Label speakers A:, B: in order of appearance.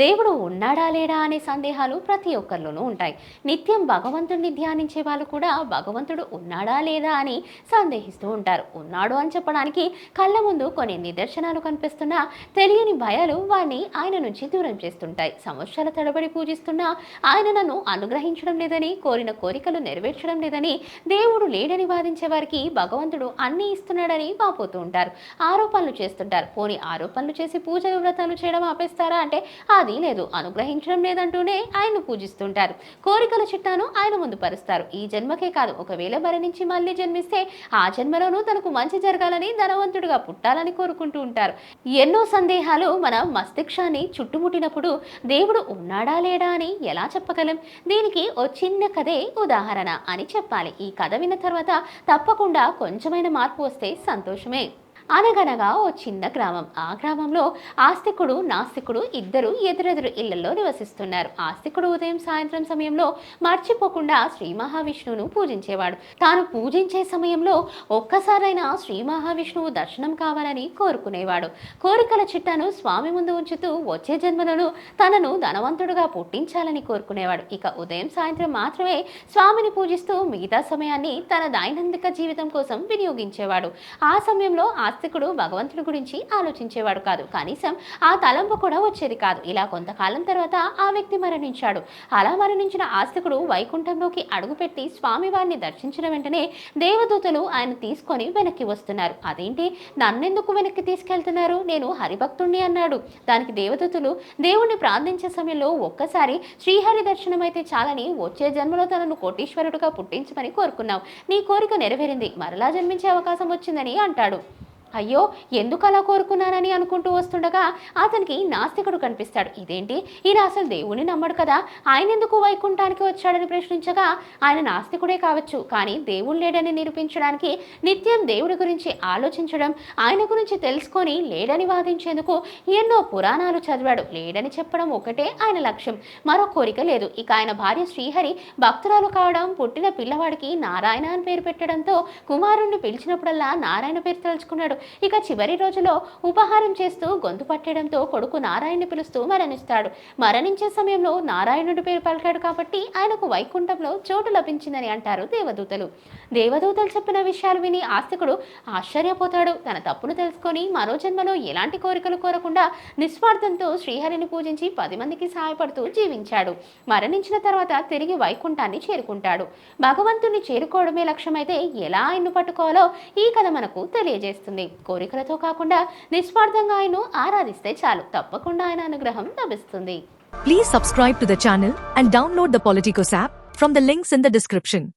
A: దేవుడు ఉన్నాడా లేడా అనే సందేహాలు ప్రతి ఒక్కరిలోనూ ఉంటాయి. నిత్యం భగవంతుడిని ధ్యానించే వాళ్ళు కూడా భగవంతుడు ఉన్నాడా లేదా అని సందేహిస్తూ ఉంటారు. ఉన్నాడు అని చెప్పడానికి కళ్ళ ముందు కొన్ని నిదర్శనాలు కనిపిస్తున్నా తెలియని భయాలు వారిని ఆయన నుంచి దూరం చేస్తుంటాయి. సంవత్సరాల తడబడి పూజిస్తున్నా ఆయన నన్ను అనుగ్రహించడం లేదని కోరిన కోరికలు నెరవేర్చడం లేదని దేవుడు లేడని వాదించే వారికి భగవంతుడు అన్నీ ఇస్తున్నాడని వాపోతూ ఉంటారు. ఆరోపణలు చేస్తుంటారు. పోని ఆరోపణలు చేసి పూజలు వ్రతాలు చేయడం ఆపేస్తారా అంటే అది లేదు. అనుగ్రహించడం లేదంటూనే ఆయన్ను పూజిస్తుంటారు. కోరికల చిట్టాను ఆయన ముందు పరుస్తారు. ఈ జన్మకే కాదు ఒకవేళ మరణించి మళ్ళీ జన్మిస్తే ఆ జన్మలోనూ తనకు మంచి జరగాలని ధనవంతుడిగా పుట్టాలని కోరుకుంటూ ఉంటారు. ఎన్నో సందేహాలు మన మస్తిష్కాన్ని చుట్టుముట్టినప్పుడు దేవుడు ఉన్నాడా లేడా అని ఎలా చెప్పగలం? దీనికి ఓ చిన్న కథే ఉదాహరణ అని చెప్పాలి. ఈ కథ విన్న తర్వాత తప్పకుండా కొంచెమైన మార్పు వస్తే సంతోషమే. అనగనగా ఓ చిన్న గ్రామం. ఆ గ్రామంలో ఆస్తికుడు నాస్తికుడు ఇద్దరు ఎదురెదురు ఇళ్ళలో నివసిస్తున్నారు. ఆస్తికుడు ఉదయం సాయంత్రం సమయంలో మర్చిపోకుండా శ్రీ మహావిష్ణువును పూజించేవాడు. తాను పూజించే సమయంలో ఒక్కసారైనా శ్రీ మహావిష్ణువు దర్శనం కావాలని కోరుకునేవాడు. కోరికల చిట్టాను స్వామి ముందు ఉంచుతూ వచ్చే జన్మలను తనను ధనవంతుడుగా పుట్టించాలని కోరుకునేవాడు. ఇక ఉదయం సాయంత్రం మాత్రమే స్వామిని పూజిస్తూ మిగతా సమయాన్ని తన దైనందిక జీవితం కోసం వినియోగించేవాడు. ఆ సమయంలో ఆస్తికుడు భగవంతుడి గురించి ఆలోచించేవాడు కాదు. కనీసం ఆ తలంపు కూడా వచ్చేది కాదు. ఇలా కొంతకాలం తర్వాత ఆ వ్యక్తి మరణించాడు. అలా మరణించిన ఆస్తికుడు వైకుంఠంలోకి అడుగుపెట్టి స్వామివారిని దర్శించిన వెంటనే దేవదూతలు ఆయన తీసుకొని వెనక్కి వస్తున్నారు. అదేంటి? నన్నెందుకు వెనక్కి తీసుకెళ్తున్నారు? నేను హరిభక్తుణ్ణి అన్నాడు. దానికి దేవదూతలు దేవుణ్ణి ప్రార్థించే సమయంలో ఒక్కసారి శ్రీహరి దర్శనం అయితే చాలని వచ్చే జన్మలో తనను కోటీశ్వరుడుగా పుట్టించమని కోరుకున్నావు. నీ కోరిక నెరవేరింది. మరలా జన్మించే అవకాశం వచ్చిందని అంటాడు. అయ్యో ఎందుకు అలా కోరుకున్నానని అనుకుంటూ వస్తుండగా అతనికి నాస్తికుడు కనిపిస్తాడు. ఇదేంటి? ఈయన అసలు దేవుణ్ణి నమ్మడు కదా? ఆయన ఎందుకు వైకుంఠానికి వచ్చాడని ప్రశ్నించగా ఆయన నాస్తికుడే కావచ్చు. కానీ దేవుడు లేడని నిరూపించడానికి నిత్యం దేవుడి గురించి ఆలోచించడం ఆయన గురించి తెలుసుకొని లేడని వాదించేందుకు ఎన్నో పురాణాలు చదివాడు. లేడని చెప్పడం ఒకటే ఆయన లక్ష్యం. మరో కోరిక లేదు. ఇక ఆయన భార్య శ్రీహరి భక్తురాలు కావడం పుట్టిన పిల్లవాడికి నారాయణ అని పేరు పెట్టడంతో కుమారుణ్ణి పిలిచినప్పుడల్లా నారాయణ పేరు తలుచుకున్నాడు. ఇక చివరి రోజులో ఉపహారం చేస్తూ గొంతు పట్టడంతో కొడుకు నారాయణని పిలుస్తూ మరణిస్తాడు. మరణించే సమయంలో నారాయణుడి పేరు పలికాడు కాబట్టి ఆయనకు వైకుంఠంలో చోటు లభించిందని అంటారు దేవదూతలు. దేవదూతలు చెప్పిన విషయాలు విని ఆస్తికుడు ఆశ్చర్యపోతాడు. తన తప్పును తెలుసుకొని మరో జన్మలో ఎలాంటి కోరికలు కోరకుండా నిస్వార్థంతో శ్రీహరిని పూజించి పది మందికి సహాయపడుతూ జీవించాడు. మరణించిన తర్వాత తిరిగి వైకుంఠాన్ని చేరుకుంటాడు. భగవంతుని చేరుకోవడమే లక్ష్యమైతే ఎలా ఆయన్ను పట్టుకోవాలో ఈ కథ మనకు తెలియజేస్తుంది. కోరికలతో కాకుండా నిస్వార్థంగా ఆయన ఆరాధిస్తే చాలు. తప్పకుండా ఆయన అనుగ్రహం లభిస్తుంది.
B: Please subscribe to the and download the Politicos app from the links in the description